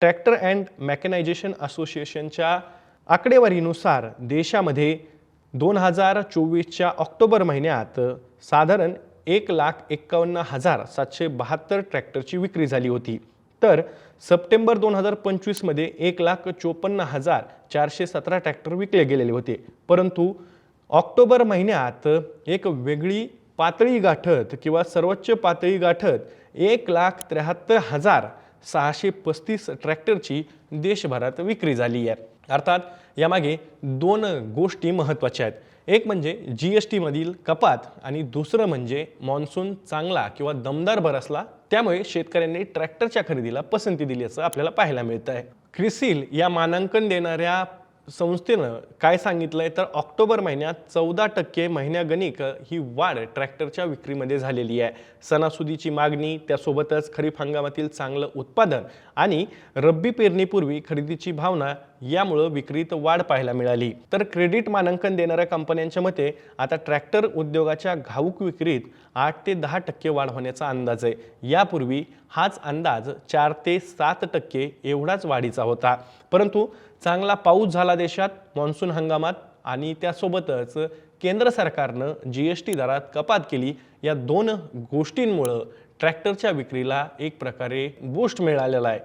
Tractor and मॅकनायझेशन असोसिएशनच्या आकडेवारीनुसार देशामध्ये दोन हजार चोवीसच्या ऑक्टोबर महिन्यात साधारण एक लाख एक्कावन्न हजार सातशे बहात्तर ट्रॅक्टरची विक्री झाली होती. तर सप्टेंबर दोन हजार पंचवीसमध्ये एक लाख चोपन्न हजार चारशे सतरा ट्रॅक्टर विकले गेलेले होते. परंतु ऑक्टोबर महिन्यात एक वेगळी पातळी गाठत किंवा सर्वोच्च पातळी गाठत एक लाख त्र्याहत्तर हजार सहाशे पस्तीस ट्रॅक्टरची देशभरात विक्री झाली आहे. अर्थात यामागे दोन गोष्टी महत्त्वाच्या आहेत. एक म्हणजे जी एस टीमधील कपात आणि दुसरं म्हणजे मान्सून चांगला किंवा दमदार बरसला त्यामुळे शेतकऱ्यांनी ट्रॅक्टरच्या खरेदीला पसंती दिली असं आपल्याला पाहायला मिळतं आहे क्रिसिल या मानांकन देणाऱ्या संस्थेनं काय सांगितलंय तर ऑक्टोबर महिन्यात चौदा टक्के महिन्यागणिक ही वाढ ट्रॅक्टरच्या विक्रीमध्ये झालेली आहे. सणासुदीची मागणी त्यासोबतच खरीप हंगामातील चांगलं उत्पादन आणि रब्बी पेरणीपूर्वी खरेदीची भावना यामुळं विक्रीत वाढ पाहायला मिळाली. तर क्रेडिट मानांकन देणाऱ्या कंपन्यांच्या मते आता ट्रॅक्टर उद्योगाच्या घाऊक विक्रीत आठ ते दहा टक्के वाढ होण्याचा अंदाज आहे. यापूर्वी हाच अंदाज चार ते सात टक्के एवढाच वाढीचा होता. परंतु चांगला पाऊस झाला देशात मान्सून हंगामात आणि त्यासोबतच केंद्र सरकारनं जी एस टी दरात कपात केली या दोन गोष्टींमुळं ट्रॅक्टरच्या विक्रीला एक प्रकारे बूस्ट मिळालेला आहे.